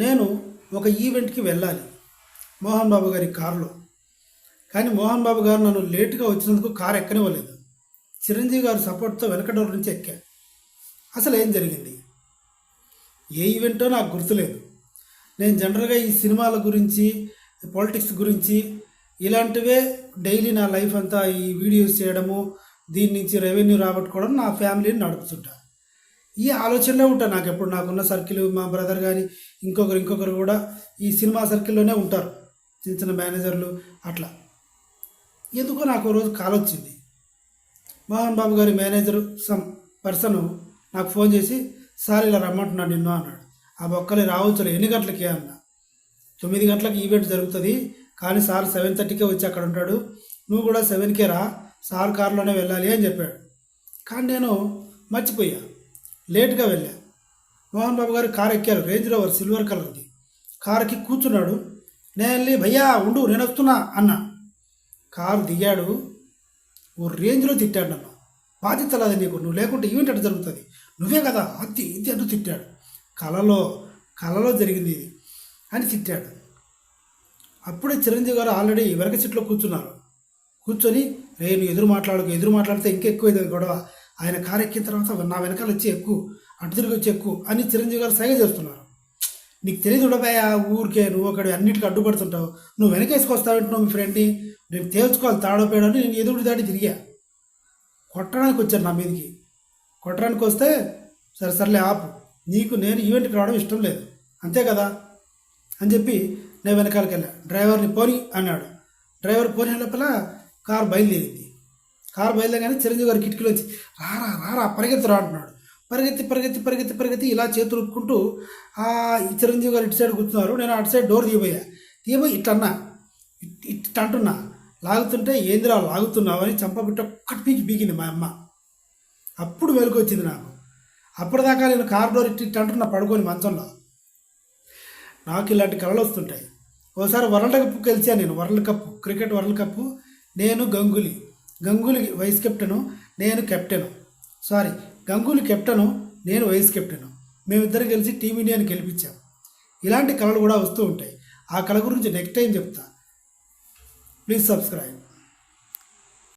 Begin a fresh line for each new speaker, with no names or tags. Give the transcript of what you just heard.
నేను ఒక ఈవెంట్కి వెళ్ళాలి. మోహన్ బాబు గారి కారులో. కానీ మోహన్ బాబు గారు నన్ను లేటుగా వచ్చినందుకు కారు ఎక్కనివ్వలేదు. చిరంజీవి గారు సపోర్ట్తో వెనక డోర్ నుంచి ఎక్కా. అసలు ఏం జరిగింది? ఏ ఈవెంటో నాకు గుర్తులేదు. నేను జనరల్గా ఈ సినిమాల గురించి పాలిటిక్స్ గురించి ఇలాంటివే డైలీ నా లైఫ్ అంతా ఈ వీడియోస్ చేయడము దీని నుంచి రెవెన్యూ రాబట్టుకోవడం నా ఫ్యామిలీని నడుపుతుంటా. ఈ ఆలోచనలో ఉంటాను నాకు ఎప్పుడు నాకున్న సర్కిల్ మా బ్రదర్ కానీ ఇంకొకరు ఇంకొకరు కూడా ఈ సినిమా సర్కిల్లోనే ఉంటారు. చిన్న చిన్న మేనేజర్లు అట్లా. ఎందుకో నాకు రోజు కాల్ వచ్చింది. మోహన్ బాబు గారి మేనేజరు సమ్ పర్సన్ నాకు ఫోన్ చేసి సార్ ఇలా రమ్మంటున్నాను నిన్ను అన్నాడు. ఆ బొక్కలు రావచ్చులే ఎన్ని గంటలకి అన్న. తొమ్మిది గంటలకు ఈవెంట్ జరుగుతుంది కానీ సార్ సెవెన్ థర్టీకే వచ్చి అక్కడ ఉంటాడు. నువ్వు కూడా సెవెన్కే రా సార్ కారులోనే వెళ్ళాలి అని చెప్పాడు. కానీ నేను మర్చిపోయా. లేట్గా వెళ్ళా. మోహన్ బాబు గారు కారు ఎక్కారు. రేంజ్ రోవర్ సిల్వర్ కలర్ది కారుకి కూర్చున్నాడు. నేను వెళ్ళి భయ్యా ఉండు నేను వస్తున్నా అన్న. కారు దిగాడు. ఓ రేంజ్లో తిట్టాడు నన్ను. బాధ్యత లేదు నీకు. నువ్వు లేకుంటే ఈవెంట్ అట్లా జరుగుతుంది? నువ్వే కదా అది ఇది అంటూ తిట్టాడు. కలలో కలలో జరిగింది ఇది అని తిట్టాడు. అప్పుడే చిరంజీవి గారు ఆల్రెడీ వెనక సీట్లో కూర్చున్నారు. కూర్చొని రే నువ్వు ఎదురు మాట్లాడకు ఎదురు మాట్లాడితే ఇంకెక్కువ గొడవ. ఆయన కారు ఎక్కిన తర్వాత నా వెనకాల వచ్చి ఎక్కువ అటు తిరిగి వచ్చి ఎక్కువ అని చిరంజీవి గారు సైగ చేస్తున్నారు. నీకు తెలియదు ఉండబోయా ఊరికే నువ్వు అక్కడ అన్నిటికీ అడ్డుపడుతుంటావు. నువ్వు వెనకేసుకొస్తావంటున్నావు మీ ఫ్రెండ్ని నేను తేల్చుకోవాలి తాడోపేడని నేను ఎదురు దాడి తిరిగా. కొట్టడానికి వచ్చాను నా మీదకి. కొట్టడానికి వస్తే సరే సర్లే ఆపు. నీకు నేను ఈవెంట్కి రావడం ఇష్టం లేదు. అంతే కదా? అని చెప్పి నేను వెనకాలకి వెళ్ళా డ్రైవర్ని పోని అన్నాడు. డ్రైవర్ పోని వెళ్ళపల కారు బయలుదేరింది. కారు బయలుదేరగానే చిరంజీవి గారు కిటికీలో వచ్చి రారా రారా పరిగెత్తురా అంటున్నాడు. పరిగెత్తి పరిగెత్తి పరిగెత్తి పరిగెత్తి ఇలా చేతులు ఆ చిరంజీవి గారు ఇటు సైడ్ కూర్చున్నారు. నేను అటు సైడ్ డోర్ తీయబోయా. తీయబోయి ఇట్లా ఇట్ అంటున్నా. లాగుతుంటే ఏందిరా లాగుతున్నావు అని చంపబిట్ట ఒక్కటి పీకి పీకింది మా అమ్మ. అప్పుడు మెలకు వచ్చింది నాకు. అప్పటిదాకా నేను కార్ డోర్ ఇట్టి ఇట్టు అంటున్నా పడుకొని మంచంలో. నాకు ఇలాంటి కళలు వస్తుంటాయి. ఓసారి వరల్డ్ కప్ గెలిచాను నేను. World cup cricket world cup నేను గంగూలీ. గంగూలీ వైస్ కెప్టెను నేను కెప్టెను. సారీ గంగూలీ కెప్టెను నేను వైస్ కెప్టెను. మేమిద్దరం కలిసి టీమిండియాని గెలిపించాం. ఇలాంటి కళలు కూడా వస్తూ ఉంటాయి. ఆ కళ గురించి నెక్స్ట్ టైం చెప్తా. Please subscribe.